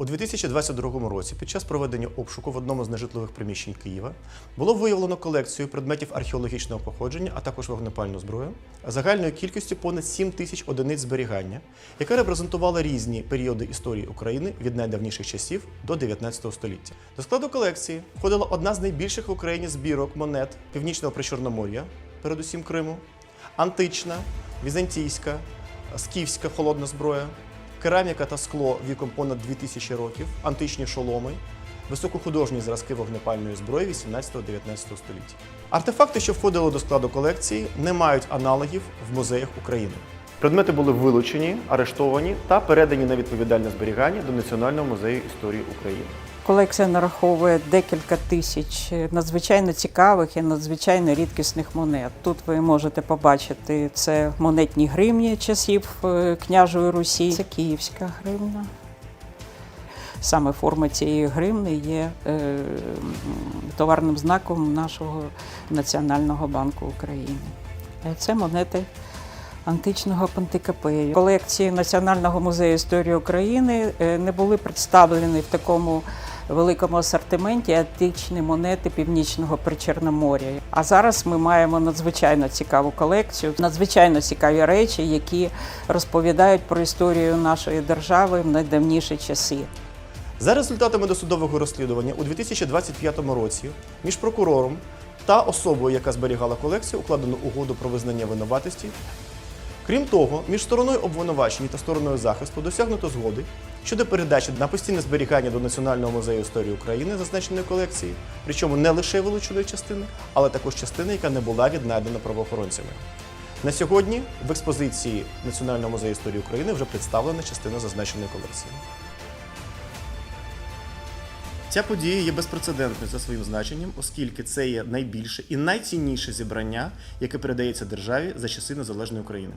У 2022 році під час проведення обшуку в одному з нежитлових приміщень Києва було виявлено колекцію предметів археологічного походження, а також вогнепальну зброю загальною кількістю понад 7 тисяч одиниць зберігання, яка репрезентувала різні періоди історії України від найдавніших часів до 19 століття. До складу колекції входила одна з найбільших в Україні збірок монет північного причорномор'я, передусім Криму, антична, візантійська, скіфська холодна зброя, кераміка та скло віком понад 2000 років, античні шоломи, високохудожні зразки вогнепальної зброї 18-19 століття. Артефакти, що входили до складу колекції, не мають аналогів в музеях України. Предмети були вилучені, арештовані та передані на відповідальне зберігання до Національного музею історії України. Колекція нараховує декілька тисяч надзвичайно цікавих і надзвичайно рідкісних монет. Тут ви можете побачити це монетні гривні часів е, княжої Русі. Це київська гривня. Саме форма цієї гривни є е, товарним знаком нашого Національного банку України. Е, Це монети античного пантикапею. Колекції Національного музею історії України е, не були представлені в такому великому асортименті античні монети північного причорномор'я. А зараз ми маємо надзвичайно цікаву колекцію, надзвичайно цікаві речі, які розповідають про історію нашої держави в найдавніші часи. За результатами досудового розслідування у 2025 році між прокурором та особою, яка зберігала колекцію, укладено угоду про визнання винуватості. Крім того, між стороною обвинувачення та стороною захисту досягнуто згоди щодо передачі на постійне зберігання до Національного музею історії України зазначеної колекції, причому не лише вилученої частини, але також частини, яка не була віднайдена правоохоронцями. На сьогодні в експозиції Національного музею історії України вже представлена частина зазначеної колекції. Ця подія є безпрецедентною за своїм значенням, оскільки це є найбільше і найцінніше зібрання, яке передається державі за часи незалежної України.